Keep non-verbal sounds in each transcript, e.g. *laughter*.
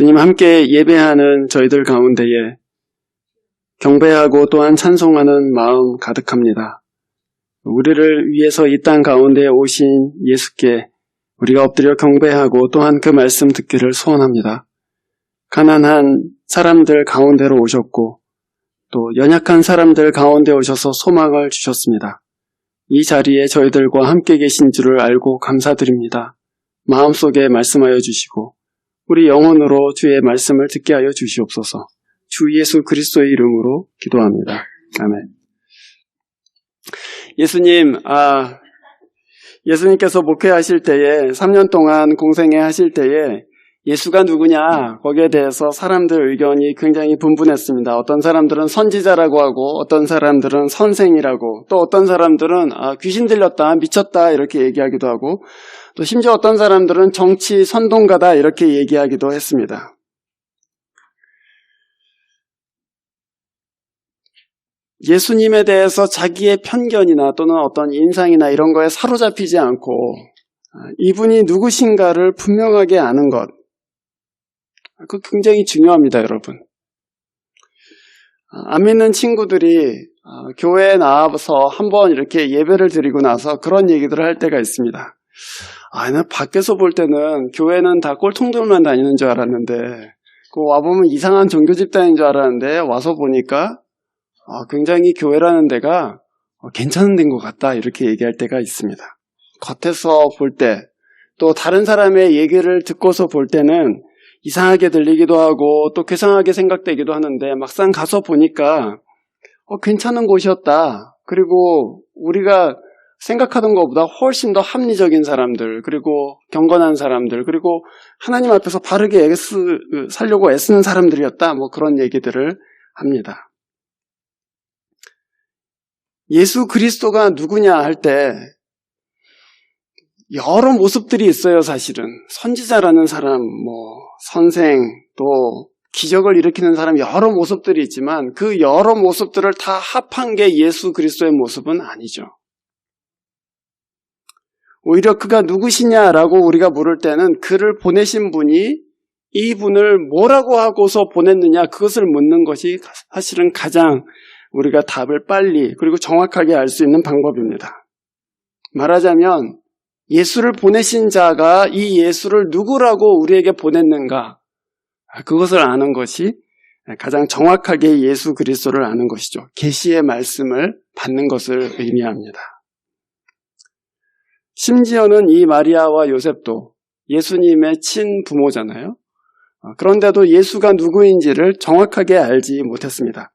주님 함께 예배하는 저희들 가운데에 경배하고 또한 찬송하는 마음 가득합니다. 우리를 위해서 이 땅 가운데 오신 예수께 우리가 엎드려 경배하고 또한 그 말씀 듣기를 소원합니다. 가난한 사람들 가운데로 오셨고 또 연약한 사람들 가운데 오셔서 소망을 주셨습니다. 이 자리에 저희들과 함께 계신 줄을 알고 감사드립니다. 마음속에 말씀하여 주시고 우리 영혼으로 주의 말씀을 듣게 하여 주시옵소서. 주 예수 그리스도의 이름으로 기도합니다. 아멘. 예수님, 아, 예수님께서 목회하실 때에 3년 동안 공생애 하실 때에 예수가 누구냐 거기에 대해서 사람들 의견이 굉장히 분분했습니다. 어떤 사람들은 선지자라고 하고 어떤 사람들은 선생이라고 또 어떤 사람들은 아, 귀신 들렸다 미쳤다 이렇게 얘기하기도 하고 또 심지어 어떤 사람들은 정치 선동가다 이렇게 얘기하기도 했습니다. 예수님에 대해서 자기의 편견이나 또는 어떤 인상이나 이런 거에 사로잡히지 않고 아, 이분이 누구신가를 분명하게 아는 것. 그 굉장히 중요합니다, 여러분. 아, 안 믿는 친구들이 아, 교회에 나와서 한번 이렇게 예배를 드리고 나서 그런 얘기들을 할 때가 있습니다. 아, 나 밖에서 볼 때는 교회는 다 꼴통들만 다니는 줄 알았는데, 그 와보면 이상한 종교 집단인 줄 알았는데, 와서 보니까 어, 굉장히 교회라는 데가 어, 괜찮은 데인 것 같다 이렇게 얘기할 때가 있습니다. 겉에서 볼 때, 또 다른 사람의 얘기를 듣고서 볼 때는 이상하게 들리기도 하고 또 괴상하게 생각되기도 하는데 막상 가서 보니까 어, 괜찮은 곳이었다. 그리고 우리가 생각하던 것보다 훨씬 더 합리적인 사람들, 그리고 경건한 사람들, 그리고 하나님 앞에서 바르게 애쓰, 살려고 애쓰는 사람들이었다. 뭐 그런 얘기들을 합니다. 예수 그리스도가 누구냐 할 때 여러 모습들이 있어요, 사실은. 선지자라는 사람, 뭐, 선생, 또, 기적을 일으키는 사람 여러 모습들이 있지만 그 여러 모습들을 다 합한 게 예수 그리스도의 모습은 아니죠. 오히려 그가 누구시냐라고 우리가 물을 때는 그를 보내신 분이 이 분을 뭐라고 하고서 보냈느냐 그것을 묻는 것이 사실은 가장 우리가 답을 빨리 그리고 정확하게 알 수 있는 방법입니다. 말하자면 예수를 보내신 자가 이 예수를 누구라고 우리에게 보냈는가 그것을 아는 것이 가장 정확하게 예수 그리스도를 아는 것이죠. 계시의 말씀을 받는 것을 의미합니다. 심지어는 이 마리아와 요셉도 예수님의 친부모잖아요. 그런데도 예수가 누구인지를 정확하게 알지 못했습니다.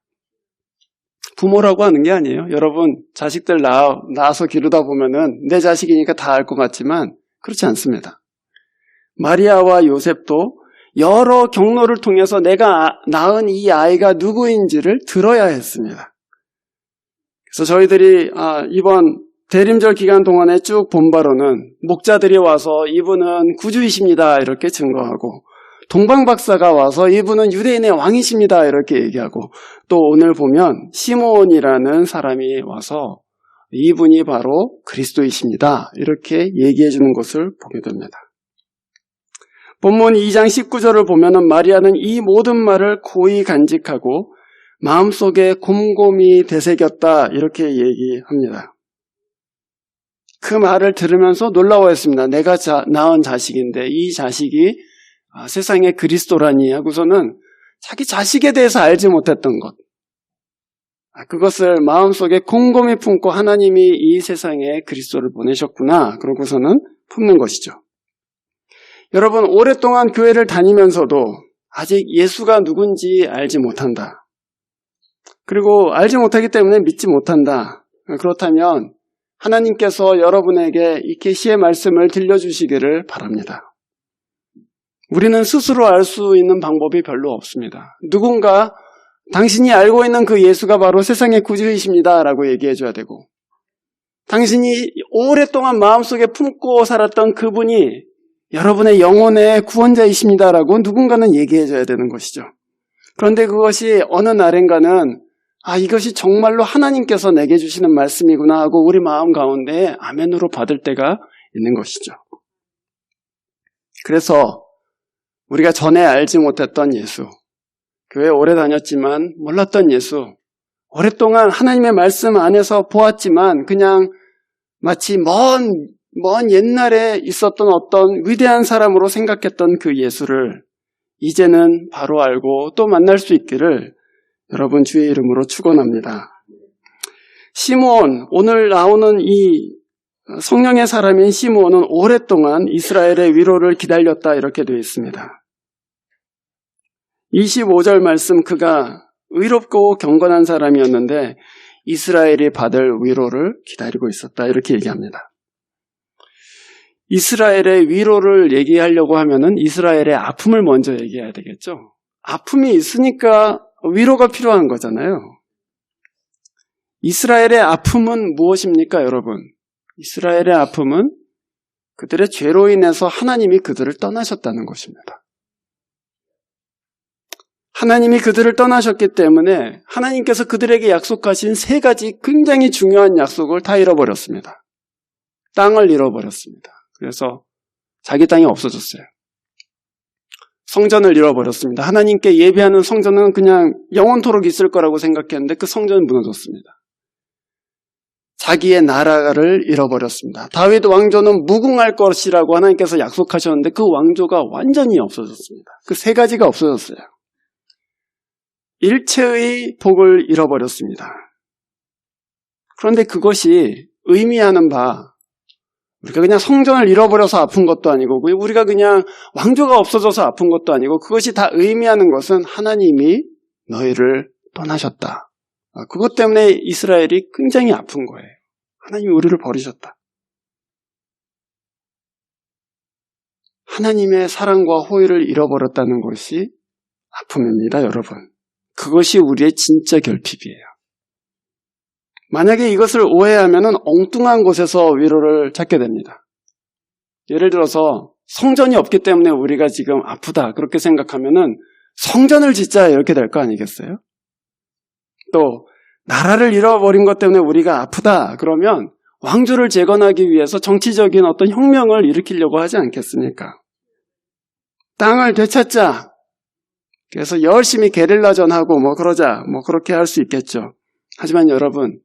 부모라고 하는 게 아니에요. 여러분, 자식들 낳아, 낳아서 기르다 보면은 내 자식이니까 다 알 것 같지만 그렇지 않습니다. 마리아와 요셉도 여러 경로를 통해서 내가 낳은 이 아이가 누구인지를 들어야 했습니다. 그래서 저희들이 아, 이번 대림절 기간 동안에 쭉 본 바로는 목자들이 와서 이분은 구주이십니다 이렇게 증거하고 동방 박사가 와서 이분은 유대인의 왕이십니다. 이렇게 얘기하고 또 오늘 보면 시몬이라는 사람이 와서 이분이 바로 그리스도이십니다. 이렇게 얘기해 주는 것을 보게 됩니다. 본문 2장 19절을 보면은 마리아는 이 모든 말을 고이 간직하고 마음속에 곰곰이 되새겼다. 이렇게 얘기합니다. 그 말을 들으면서 놀라워했습니다. 내가 자, 낳은 자식인데 이 자식이 아, 세상의 그리스도라니 하고서는 자기 자식에 대해서 알지 못했던 것. 아, 그것을 마음속에 곰곰이 품고 하나님이 이 세상에 그리스도를 보내셨구나. 그러고서는 품는 것이죠. 여러분, 오랫동안 교회를 다니면서도 아직 예수가 누군지 알지 못한다. 그리고 알지 못하기 때문에 믿지 못한다. 그렇다면 하나님께서 여러분에게 이 계시의 말씀을 들려주시기를 바랍니다. 우리는 스스로 알 수 있는 방법이 별로 없습니다. 누군가 당신이 알고 있는 그 예수가 바로 세상의 구주이십니다. 라고 얘기해 줘야 되고, 당신이 오랫동안 마음속에 품고 살았던 그분이 여러분의 영혼의 구원자이십니다. 라고 누군가는 얘기해 줘야 되는 것이죠. 그런데 그것이 어느 날인가는 아, 이것이 정말로 하나님께서 내게 주시는 말씀이구나 하고 우리 마음 가운데 아멘으로 받을 때가 있는 것이죠. 그래서 우리가 전에 알지 못했던 예수, 교회 오래 다녔지만 몰랐던 예수, 오랫동안 하나님의 말씀 안에서 보았지만 그냥 마치 먼, 먼 옛날에 있었던 어떤 위대한 사람으로 생각했던 그 예수를 이제는 바로 알고 또 만날 수 있기를 여러분 주의 이름으로 축원합니다. 시므온 오늘 나오는 이 성령의 사람인 시므온은 오랫동안 이스라엘의 위로를 기다렸다 이렇게 되어 있습니다. 25절 말씀 그가 의롭고 경건한 사람이었는데 이스라엘이 받을 위로를 기다리고 있었다 이렇게 얘기합니다. 이스라엘의 위로를 얘기하려고 하면은 이스라엘의 아픔을 먼저 얘기해야 되겠죠. 아픔이 있으니까 위로가 필요한 거잖아요. 이스라엘의 아픔은 무엇입니까, 여러분? 이스라엘의 아픔은 그들의 죄로 인해서 하나님이 그들을 떠나셨다는 것입니다. 하나님이 그들을 떠나셨기 때문에 하나님께서 그들에게 약속하신 세 가지 굉장히 중요한 약속을 다 잃어버렸습니다. 땅을 잃어버렸습니다. 그래서 자기 땅이 없어졌어요. 성전을 잃어버렸습니다. 하나님께 예배하는 성전은 그냥 영원토록 있을 거라고 생각했는데 그 성전은 무너졌습니다. 자기의 나라를 잃어버렸습니다. 다윗 왕조는 무궁할 것이라고 하나님께서 약속하셨는데 그 왕조가 완전히 없어졌습니다. 그 세 가지가 없어졌어요. 일체의 복을 잃어버렸습니다. 그런데 그것이 의미하는 바, 우리가 그냥 성전을 잃어버려서 아픈 것도 아니고, 우리가 그냥 왕조가 없어져서 아픈 것도 아니고, 그것이 다 의미하는 것은 하나님이 너희를 떠나셨다. 아, 그것 때문에 이스라엘이 굉장히 아픈 거예요. 하나님이 우리를 버리셨다. 하나님의 사랑과 호의를 잃어버렸다는 것이 아픔입니다, 여러분. 그것이 우리의 진짜 결핍이에요. 만약에 이것을 오해하면 엉뚱한 곳에서 위로를 찾게 됩니다. 예를 들어서 성전이 없기 때문에 우리가 지금 아프다 그렇게 생각하면은 성전을 짓자 이렇게 될 거 아니겠어요? 또 나라를 잃어버린 것 때문에 우리가 아프다 그러면 왕조를 재건하기 위해서 정치적인 어떤 혁명을 일으키려고 하지 않겠습니까? 땅을 되찾자 그래서 열심히 게릴라전하고 뭐 그러자 뭐 그렇게 할 수 있겠죠. 하지만 여러분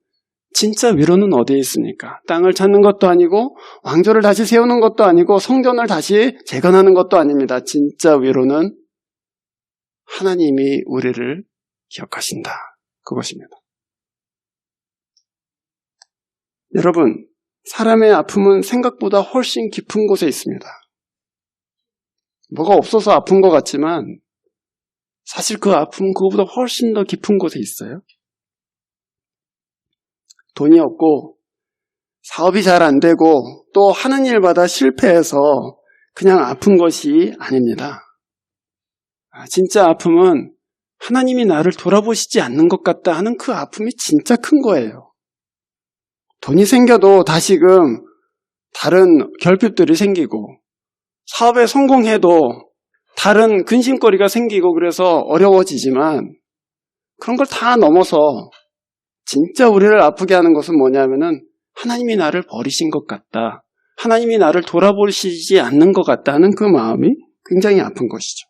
진짜 위로는 어디에 있습니까? 땅을 찾는 것도 아니고 왕조를 다시 세우는 것도 아니고 성전을 다시 재건하는 것도 아닙니다. 진짜 위로는 하나님이 우리를 기억하신다. 그것입니다. 여러분, 사람의 아픔은 생각보다 훨씬 깊은 곳에 있습니다. 뭐가 없어서 아픈 것 같지만 사실 그 아픔은 그거보다 훨씬 더 깊은 곳에 있어요. 돈이 없고 사업이 잘 안 되고 또 하는 일마다 실패해서 그냥 아픈 것이 아닙니다. 아, 진짜 아픔은 하나님이 나를 돌아보시지 않는 것 같다 하는 그 아픔이 진짜 큰 거예요. 돈이 생겨도 다시금 다른 결핍들이 생기고 사업에 성공해도 다른 근심거리가 생기고 그래서 어려워지지만 그런 걸 다 넘어서 진짜 우리를 아프게 하는 것은 뭐냐면은 하나님이 나를 버리신 것 같다. 하나님이 나를 돌아보시지 않는 것 같다는 그 마음이 굉장히 아픈 것이죠.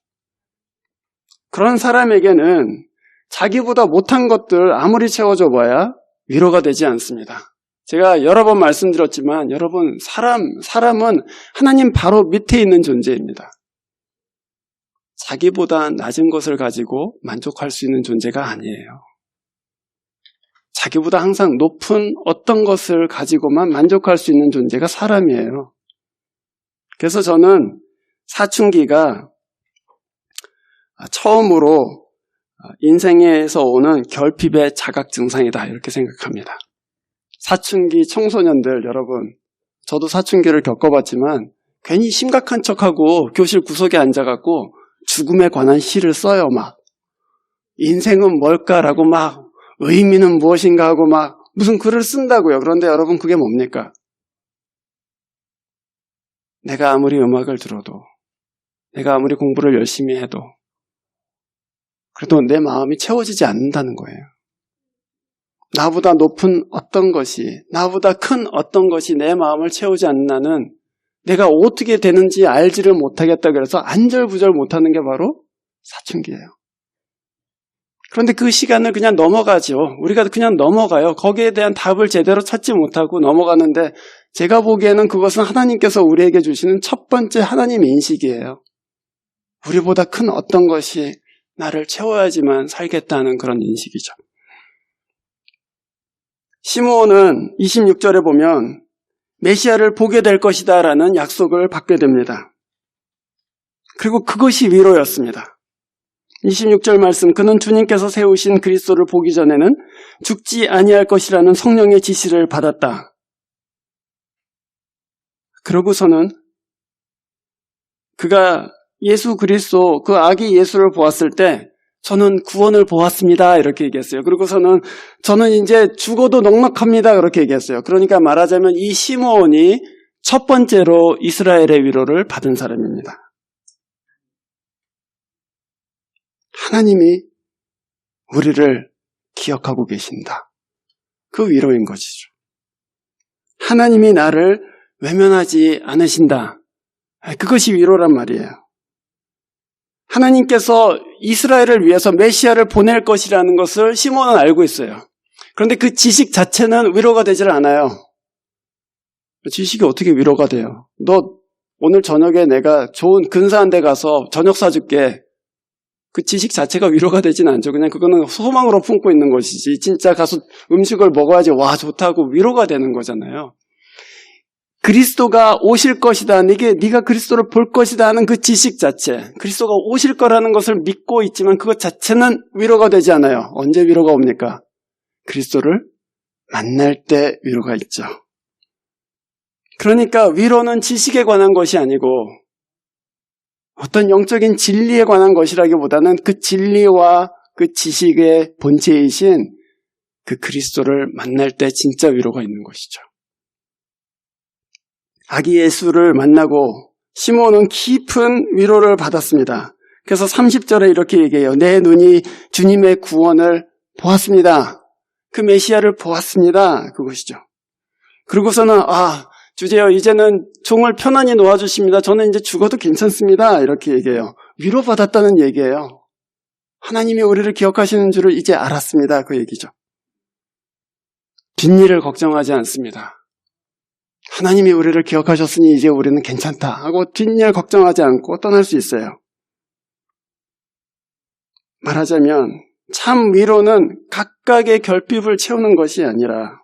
그런 사람에게는 자기보다 못한 것들 아무리 채워줘 봐야 위로가 되지 않습니다. 제가 여러 번 말씀드렸지만 여러분 사람 사람은 하나님 바로 밑에 있는 존재입니다. 자기보다 낮은 것을 가지고 만족할 수 있는 존재가 아니에요. 자기보다 항상 높은 어떤 것을 가지고만 만족할 수 있는 존재가 사람이에요. 그래서 저는 사춘기가 처음으로 인생에서 오는 결핍의 자각 증상이다 이렇게 생각합니다. 사춘기 청소년들 여러분 저도 사춘기를 겪어봤지만 괜히 심각한 척하고 교실 구석에 앉아갖고 죽음에 관한 시를 써요 막 인생은 뭘까라고 막 의미는 무엇인가 하고 막 무슨 글을 쓴다고요. 그런데 여러분 그게 뭡니까? 내가 아무리 음악을 들어도 내가 아무리 공부를 열심히 해도 그래도 내 마음이 채워지지 않는다는 거예요. 나보다 높은 어떤 것이, 나보다 큰 어떤 것이 내 마음을 채우지 않는 내가 어떻게 되는지 알지를 못하겠다 그래서 안절부절 못하는 게 바로 사춘기예요. 그런데 그 시간을 그냥 넘어가죠. 우리가 그냥 넘어가요. 거기에 대한 답을 제대로 찾지 못하고 넘어가는데 제가 보기에는 그것은 하나님께서 우리에게 주시는 첫 번째 하나님 인식이에요. 우리보다 큰 어떤 것이 나를 채워야지만 살겠다는 그런 인식이죠. 시므온은 26절에 보면 메시아를 보게 될 것이다 라는 약속을 받게 됩니다. 그리고 그것이 위로였습니다. 26절 말씀 그는 주님께서 세우신 그리스도를 보기 전에는 죽지 아니할 것이라는 성령의 지시를 받았다. 그러고서는 그가 예수 그리스도 그 아기 예수를 보았을 때 저는 구원을 보았습니다. 이렇게 얘기했어요. 그리고서는 저는 이제 죽어도 넉넉합니다. 그렇게 얘기했어요. 그러니까 말하자면 이 시므온이 첫 번째로 이스라엘의 위로를 받은 사람입니다. 하나님이 우리를 기억하고 계신다. 그 위로인 것이죠. 하나님이 나를 외면하지 않으신다. 그것이 위로란 말이에요. 하나님께서 이스라엘을 위해서 메시아를 보낼 것이라는 것을 시몬은 알고 있어요. 그런데 그 지식 자체는 위로가 되질 않아요. 지식이 어떻게 위로가 돼요? 너 오늘 저녁에 내가 좋은 근사한 데 가서 저녁 사줄게. 그 지식 자체가 위로가 되진 않죠. 그냥 그거는 소망으로 품고 있는 것이지. 진짜 가서 음식을 먹어야지 와 좋다고 위로가 되는 거잖아요. 그리스도가 오실 것이다. 네게 네가 그리스도를 볼 것이다 하는 그 지식 자체, 그리스도가 오실 거라는 것을 믿고 있지만 그것 자체는 위로가 되지 않아요. 언제 위로가 옵니까? 그리스도를 만날 때 위로가 있죠. 그러니까 위로는 지식에 관한 것이 아니고 어떤 영적인 진리에 관한 것이라기보다는 그 진리와 그 지식의 본체이신 그 그리스도를 만날 때 진짜 위로가 있는 것이죠. 아기 예수를 만나고 시몬은 깊은 위로를 받았습니다. 그래서 30절에 이렇게 얘기해요. 내 눈이 주님의 구원을 보았습니다. 그 메시아를 보았습니다. 그것이죠. 그러고서는 아 주제요 이제는 종을 편안히 놓아주십니다. 저는 이제 죽어도 괜찮습니다. 이렇게 얘기해요. 위로받았다는 얘기예요. 하나님이 우리를 기억하시는 줄을 이제 알았습니다. 그 얘기죠. 뒷일을 걱정하지 않습니다. 하나님이 우리를 기억하셨으니 이제 우리는 괜찮다 하고 뒷일 걱정하지 않고 떠날 수 있어요. 말하자면 참 위로는 각각의 결핍을 채우는 것이 아니라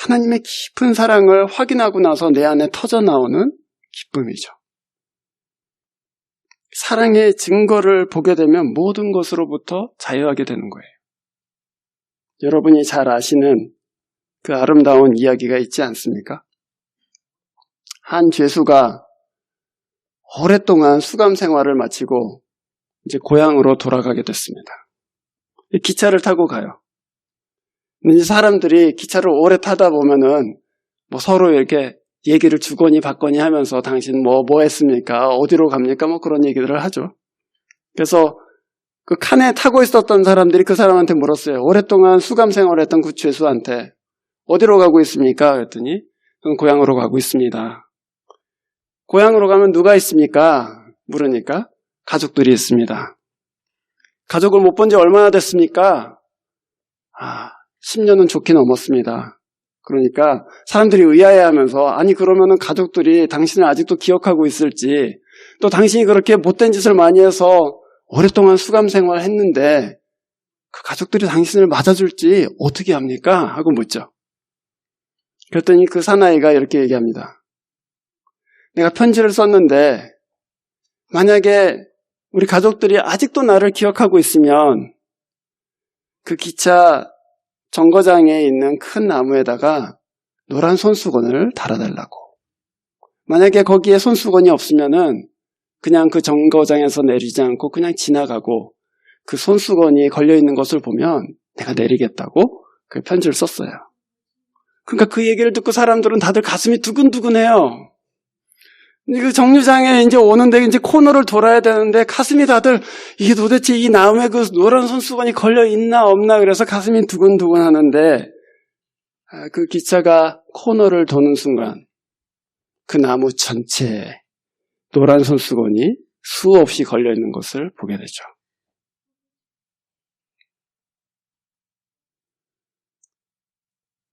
하나님의 깊은 사랑을 확인하고 나서 내 안에 터져 나오는 기쁨이죠. 사랑의 증거를 보게 되면 모든 것으로부터 자유하게 되는 거예요. 여러분이 잘 아시는 그 아름다운 이야기가 있지 않습니까? 한 죄수가 오랫동안 수감 생활을 마치고 이제 고향으로 돌아가게 됐습니다. 기차를 타고 가요. 근데 사람들이 기차를 오래 타다 보면은 뭐 서로 이렇게 얘기를 주거니 받거니 하면서 당신 뭐, 뭐 했습니까? 어디로 갑니까? 뭐 그런 얘기들을 하죠. 그래서 그 칸에 타고 있었던 사람들이 그 사람한테 물었어요. 오랫동안 수감 생활했던 그 죄수한테 어디로 가고 있습니까? 그랬더니 고향으로 가고 있습니다. 고향으로 가면 누가 있습니까? 물으니까 가족들이 있습니다. 가족을 못 본 지 얼마나 됐습니까? 아, 10년은 좋게 넘었습니다. 그러니까 사람들이 의아해 하면서 아니 그러면은 가족들이 당신을 아직도 기억하고 있을지 또 당신이 그렇게 못된 짓을 많이 해서 오랫동안 수감 생활을 했는데 그 가족들이 당신을 맞아줄지 어떻게 합니까? 하고 묻죠. 그랬더니 그 사나이가 이렇게 얘기합니다. 내가 편지를 썼는데 만약에 우리 가족들이 아직도 나를 기억하고 있으면 그 기차 정거장에 있는 큰 나무에다가 노란 손수건을 달아달라고. 만약에 거기에 손수건이 없으면은 그냥 그 정거장에서 내리지 않고 그냥 지나가고 그 손수건이 걸려 있는 것을 보면 내가 내리겠다고 그 편지를 썼어요. 그러니까 그 얘기를 듣고 사람들은 다들 가슴이 두근두근해요. 그 정류장에 이제 오는데 이제 코너를 돌아야 되는데 가슴이 다들 이게 도대체 이 나무에 그 노란 손수건이 걸려 있나 없나 그래서 가슴이 두근두근 하는데 아, 그 기차가 코너를 도는 순간 그 나무 전체에 노란 손수건이 수없이 걸려 있는 것을 보게 되죠.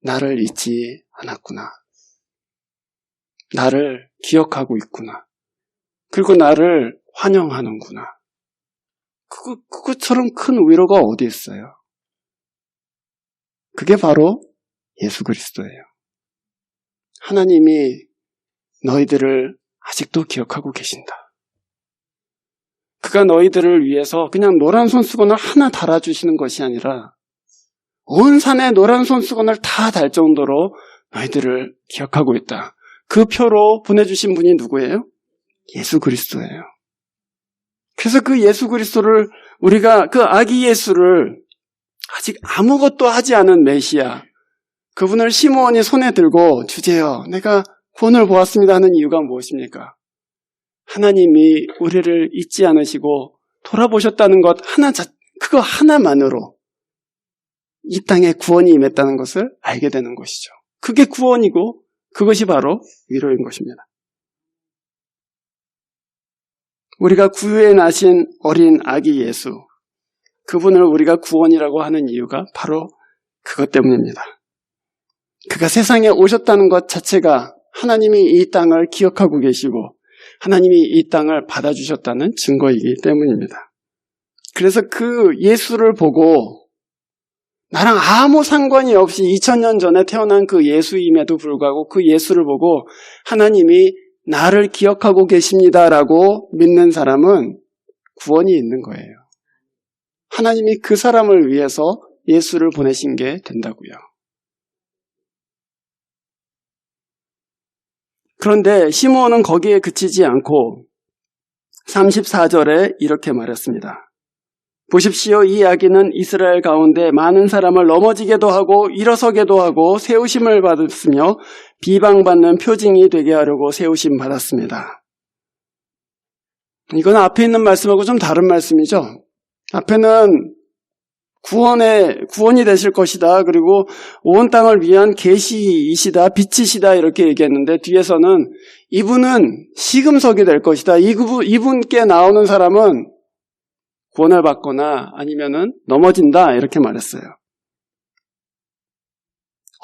나를 잊지 않았구나. 나를 기억하고 있구나. 그리고 나를 환영하는구나. 그거, 그것처럼 큰 위로가 어디 있어요? 그게 바로 예수 그리스도예요. 하나님이 너희들을 아직도 기억하고 계신다. 그가 너희들을 위해서 그냥 노란 손수건을 하나 달아주시는 것이 아니라 온 산에 노란 손수건을 다 달 정도로 너희들을 기억하고 있다. 그 표로 보내주신 분이 누구예요? 예수 그리스도예요. 그래서 그 예수 그리스도를 우리가 그 아기 예수를 아직 아무것도 하지 않은 메시아 그분을 시므온이 손에 들고 주제여 내가 구원을 보았습니다 하는 이유가 무엇입니까? 하나님이 우리를 잊지 않으시고 돌아보셨다는 것 하나 그거 하나만으로 이 땅에 구원이 임했다는 것을 알게 되는 것이죠. 그게 구원이고 그것이 바로 위로인 것입니다. 우리가 구유에 나신 어린 아기 예수, 그분을 우리가 구원이라고 하는 이유가 바로 그것 때문입니다. 그가 세상에 오셨다는 것 자체가 하나님이 이 땅을 기억하고 계시고 하나님이 이 땅을 받아주셨다는 증거이기 때문입니다. 그래서 그 예수를 보고 나랑 아무 상관이 없이 2000년 전에 태어난 그 예수임에도 불구하고 그 예수를 보고 하나님이 나를 기억하고 계십니다라고 믿는 사람은 구원이 있는 거예요. 하나님이 그 사람을 위해서 예수를 보내신 게 된다고요. 그런데 시므온은 거기에 그치지 않고 34절에 이렇게 말했습니다. 보십시오. 이 이야기는 이스라엘 가운데 많은 사람을 넘어지게도 하고 일어서게도 하고 세우심을 받았으며 비방받는 표징이 되게 하려고 세우심 받았습니다. 이건 앞에 있는 말씀하고 좀 다른 말씀이죠. 앞에는 구원의 구원이 되실 것이다. 그리고 온 땅을 위한 계시이시다, 빛이시다 이렇게 얘기했는데 뒤에서는 이분은 시금석이 될 것이다. 이분께 나오는 사람은 구원을 받거나 아니면은 넘어진다 이렇게 말했어요.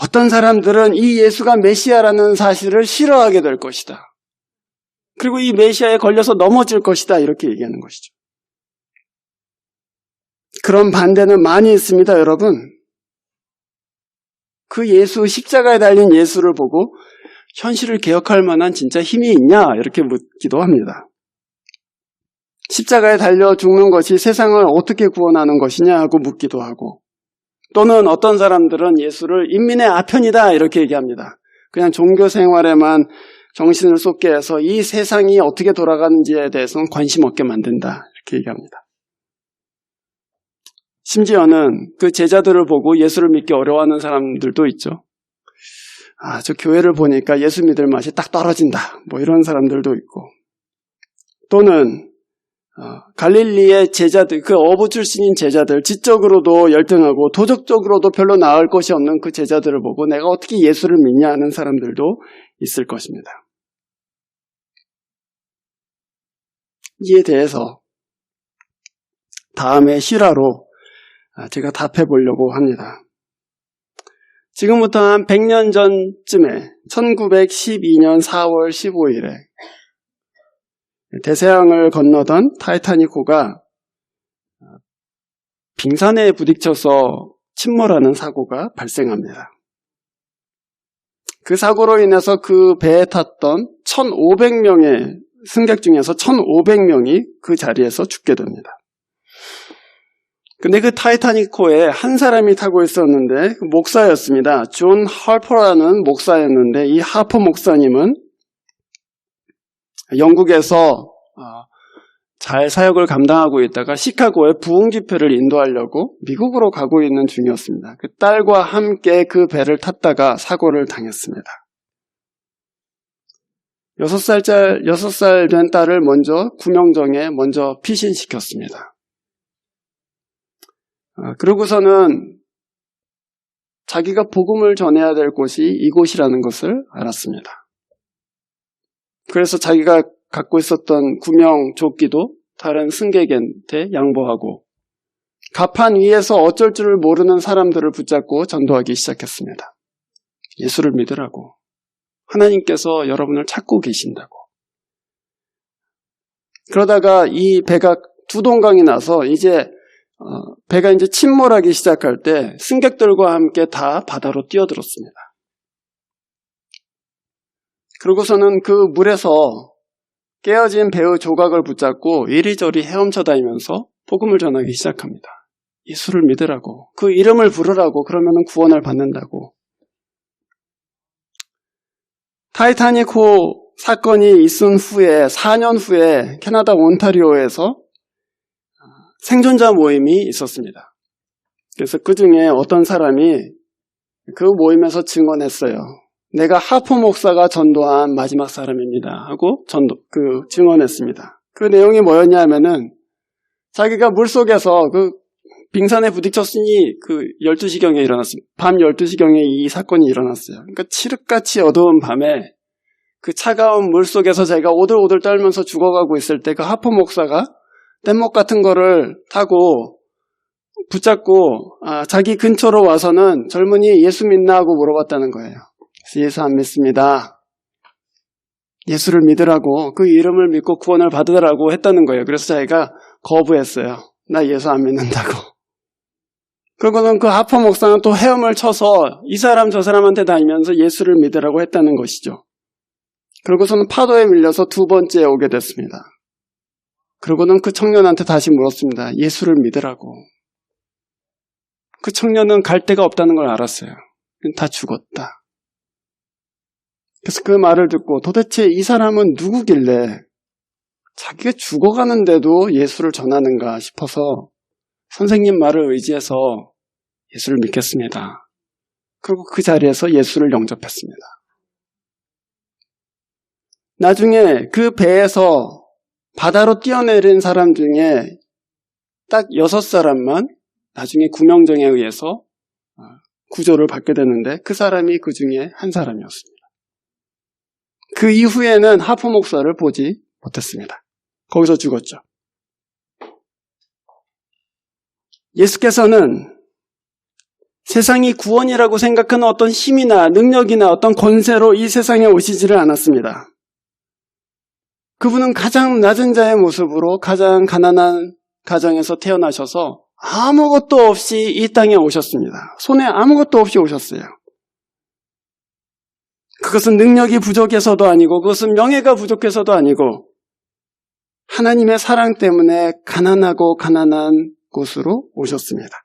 어떤 사람들은 이 예수가 메시아라는 사실을 싫어하게 될 것이다. 그리고 이 메시아에 걸려서 넘어질 것이다 이렇게 얘기하는 것이죠. 그런 반대는 많이 있습니다, 여러분. 그 예수, 십자가에 달린 예수를 보고 현실을 개혁할 만한 진짜 힘이 있냐? 이렇게 묻기도 합니다. 십자가에 달려 죽는 것이 세상을 어떻게 구원하는 것이냐 하고 묻기도 하고 또는 어떤 사람들은 예수를 인민의 아편이다 이렇게 얘기합니다. 그냥 종교 생활에만 정신을 쏟게 해서 이 세상이 어떻게 돌아가는지에 대해서는 관심 없게 만든다 이렇게 얘기합니다. 심지어는 그 제자들을 보고 예수를 믿기 어려워하는 사람들도 있죠. 아, 저 교회를 보니까 예수 믿을 맛이 딱 떨어진다. 뭐 이런 사람들도 있고. 또는 어, 갈릴리의 제자들, 그 어부 출신인 제자들, 지적으로도 열등하고 도적적으로도 별로 나을 것이 없는 그 제자들을 보고 내가 어떻게 예수를 믿냐 하는 사람들도 있을 것입니다. 이에 대해서 다음에 실화로 아, 제가 답해 보려고 합니다. 지금부터 한 100년 전쯤에 1912년 4월 15일에 대서양을 건너던 타이타닉호가 빙산에 부딪혀서 침몰하는 사고가 발생합니다. 그 사고로 인해서 그 배에 탔던 1,500명의 승객 중에서 1,500명이 그 자리에서 죽게 됩니다. 근데 그 타이타닉호에 한 사람이 타고 있었는데 그 목사였습니다. 존 할퍼라는 목사였는데 이 하퍼 목사님은 영국에서 어, 잘 사역을 감당하고 있다가 시카고에 부흥 집회를 인도하려고 미국으로 가고 있는 중이었습니다. 그 딸과 함께 그 배를 탔다가 사고를 당했습니다. 6살짜, 6살 된 딸을 먼저 구명정에 먼저 피신시켰습니다. 어, 그러고서는 자기가 복음을 전해야 될 곳이 이곳이라는 것을 알았습니다. 그래서 자기가 갖고 있었던 구명 조끼도 다른 승객한테 양보하고 가판 위에서 어쩔 줄을 모르는 사람들을 붙잡고 전도하기 시작했습니다. 예수를 믿으라고. 하나님께서 여러분을 찾고 계신다고. 그러다가 이 배가 두 동강이 나서 이제 어, 배가 이제 침몰하기 시작할 때 승객들과 함께 다 바다로 뛰어들었습니다. 그러고서는 그 물에서 깨어진 배의 조각을 붙잡고 이리저리 헤엄쳐 다니면서 복음을 전하기 시작합니다. 예수를 믿으라고, 그 이름을 부르라고, 그러면 구원을 받는다고. 타이타닉호 사건이 있은 후에, 4년 후에 캐나다 온타리오에서 생존자 모임이 있었습니다. 그래서 그 중에 어떤 사람이 그 모임에서 증언했어요. 내가 하포 목사가 전도한 마지막 사람입니다. 하고 전도, 그 증언했습니다. 그 내용이 뭐였냐 하면은 자기가 물 속에서 그 빙산에 부딪혔으니 그 12시경에 일어났습니다. 밤 12시경에 이 사건이 일어났어요. 그러니까 칠흑같이 어두운 밤에 그 차가운 물 속에서 자기가 오들오들 떨면서 죽어가고 있을 때 그 하포 목사가 뗏목 같은 거를 타고 붙잡고 아, 자기 근처로 와서는 젊은이 예수 믿나 하고 물어봤다는 거예요. 예수 안 믿습니다. 예수를 믿으라고 그 이름을 믿고 구원을 받으라고 했다는 거예요. 그래서 자기가 거부했어요. 나 예수 안 믿는다고. *laughs* 그러고는 그 하포 목사는 또 헤엄을 쳐서 이 사람 저 사람한테 다니면서 예수를 믿으라고 했다는 것이죠. 그러고서는 파도에 밀려서 두 번째 오게 됐습니다. 그러고는 그 청년한테 다시 물었습니다. 예수를 믿으라고. 그 청년은 갈 데가 없다는 걸 알았어요. 다 죽었다. 그래서 그 말을 듣고 도대체 이 사람은 누구길래 자기가 죽어가는데도 예수를 전하는가 싶어서 선생님 말을 의지해서 예수를 믿겠습니다. 그리고 그 자리에서 예수를 영접했습니다. 나중에 그 배에서 바다로 뛰어내린 사람 중에 딱 여섯 사람만 나중에 구명정에 의해서 구조를 받게 되는데 그 사람이 그 중에 한 사람이었습니다. 그 이후에는 하프 목사를 보지 못했습니다. 거기서 죽었죠. 예수께서는 세상이 구원이라고 생각하는 어떤 힘이나 능력이나 어떤 권세로 이 세상에 오시지를 않았습니다. 그분은 가장 낮은 자의 모습으로 가장 가난한 가정에서 태어나셔서 아무것도 없이 이 땅에 오셨습니다. 손에 아무것도 없이 오셨어요. 그것은 능력이 부족해서도 아니고 그것은 명예가 부족해서도 아니고 하나님의 사랑 때문에 가난하고 가난한 곳으로 오셨습니다.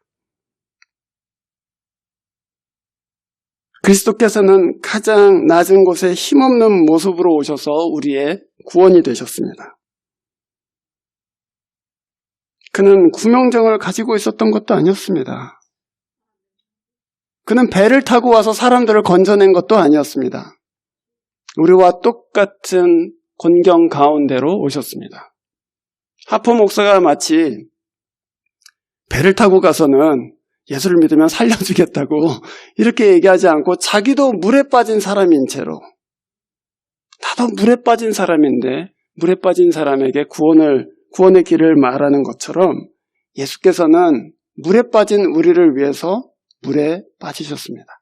그리스도께서는 가장 낮은 곳에 힘없는 모습으로 오셔서 우리의 구원이 되셨습니다. 그는 구명정을 가지고 있었던 것도 아니었습니다. 그는 배를 타고 와서 사람들을 건져낸 것도 아니었습니다. 우리와 똑같은 곤경 가운데로 오셨습니다. 하포 목사가 마치 배를 타고 가서는 예수를 믿으면 살려주겠다고 *laughs* 이렇게 얘기하지 않고 자기도 물에 빠진 사람인 채로 나도 물에 빠진 사람인데 물에 빠진 사람에게 구원을 구원의 길을 말하는 것처럼 예수께서는 물에 빠진 우리를 위해서 물에 빠지셨습니다.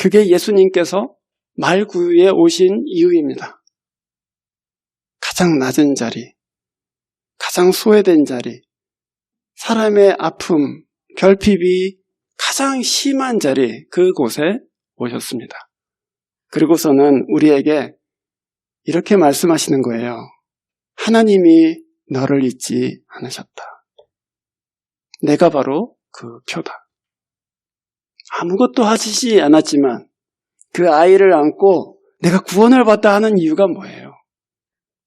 그게 예수님께서 말구유에 오신 이유입니다. 가장 낮은 자리, 가장 소외된 자리, 사람의 아픔, 결핍이 가장 심한 자리, 그곳에 오셨습니다. 그리고서는 우리에게 이렇게 말씀하시는 거예요. 하나님이 너를 잊지 않으셨다. 내가 바로 그 표다. 아무것도 하시지 않았지만 그 아이를 안고 내가 구원을 받다 하는 이유가 뭐예요?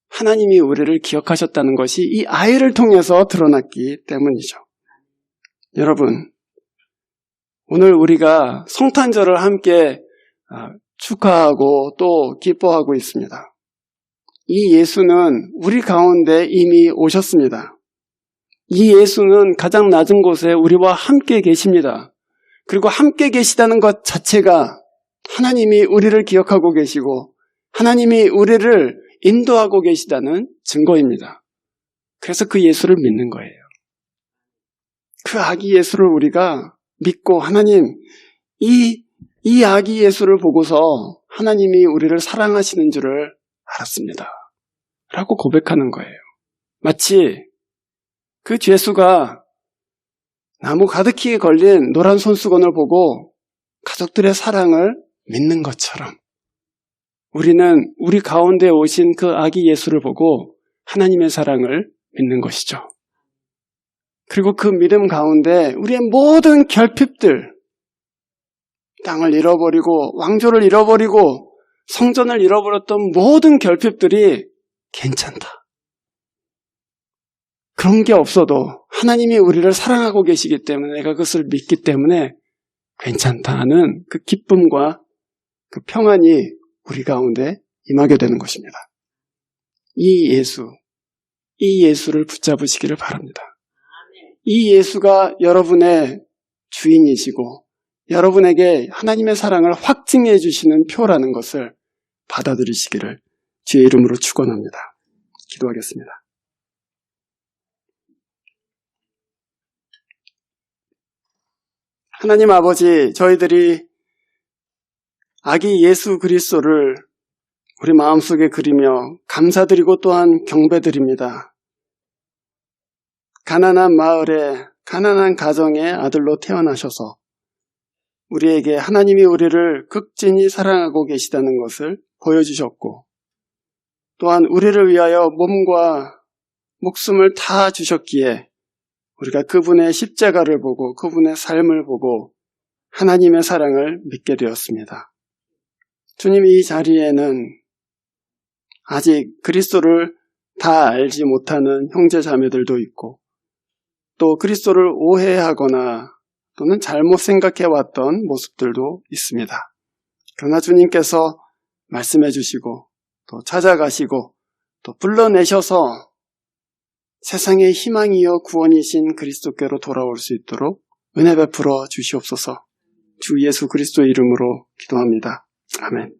하나님이 우리를 기억하셨다는 것이 이 아이를 통해서 드러났기 때문이죠. 여러분, 오늘 우리가 성탄절을 함께 아, 축하하고 또 기뻐하고 있습니다. 이 예수는 우리 가운데 이미 오셨습니다. 이 예수는 가장 낮은 곳에 우리와 함께 계십니다. 그리고 함께 계시다는 것 자체가 하나님이 우리를 기억하고 계시고 하나님이 우리를 인도하고 계시다는 증거입니다. 그래서 그 예수를 믿는 거예요. 그 아기 예수를 우리가 믿고 하나님, 이, 이 아기 예수를 보고서 하나님이 우리를 사랑하시는 줄을 알았습니다. 라고 고백하는 거예요. 마치 그 죄수가 나무 가득히 걸린 노란 손수건을 보고 가족들의 사랑을 믿는 것처럼 우리는 우리 가운데 오신 그 아기 예수를 보고 하나님의 사랑을 믿는 것이죠. 그리고 그 믿음 가운데 우리의 모든 결핍들, 땅을 잃어버리고 왕조를 잃어버리고 성전을 잃어버렸던 모든 결핍들이 괜찮다. 그런 게 없어도 하나님이 우리를 사랑하고 계시기 때문에 내가 그것을 믿기 때문에 괜찮다는 그 기쁨과 그 평안이 우리 가운데 임하게 되는 것입니다. 이 예수, 이 예수를 붙잡으시기를 바랍니다. 이 예수가 여러분의 주인이시고 여러분에게 하나님의 사랑을 확증해 주시는 표라는 것을 받아들이시기를 주의 이름으로 축원합니다. 기도하겠습니다. 하나님 아버지, 저희들이 아기 예수 그리스도를 우리 마음속에 그리며 감사드리고 또한 경배드립니다. 가난한 마을에 가난한 가정의 아들로 태어나셔서 우리에게 하나님이 우리를 극진히 사랑하고 계시다는 것을 보여주셨고 또한 우리를 위하여 몸과 목숨을 다 주셨기에 우리가 그분의 십자가를 보고 그분의 삶을 보고 하나님의 사랑을 믿게 되었습니다. 주님 이 자리에는 아직 그리스도를 다 알지 못하는 형제 자매들도 있고 또 그리스도를 오해하거나 또는 잘못 생각해 왔던 모습들도 있습니다. 그러나 주님께서 말씀해 주시고 또 찾아가시고 또 불러내셔서 세상의 희망이요 구원이신 그리스도께로 돌아올 수 있도록 은혜 베풀어 주시옵소서 주 예수 그리스도 이름으로 기도합니다. 아멘.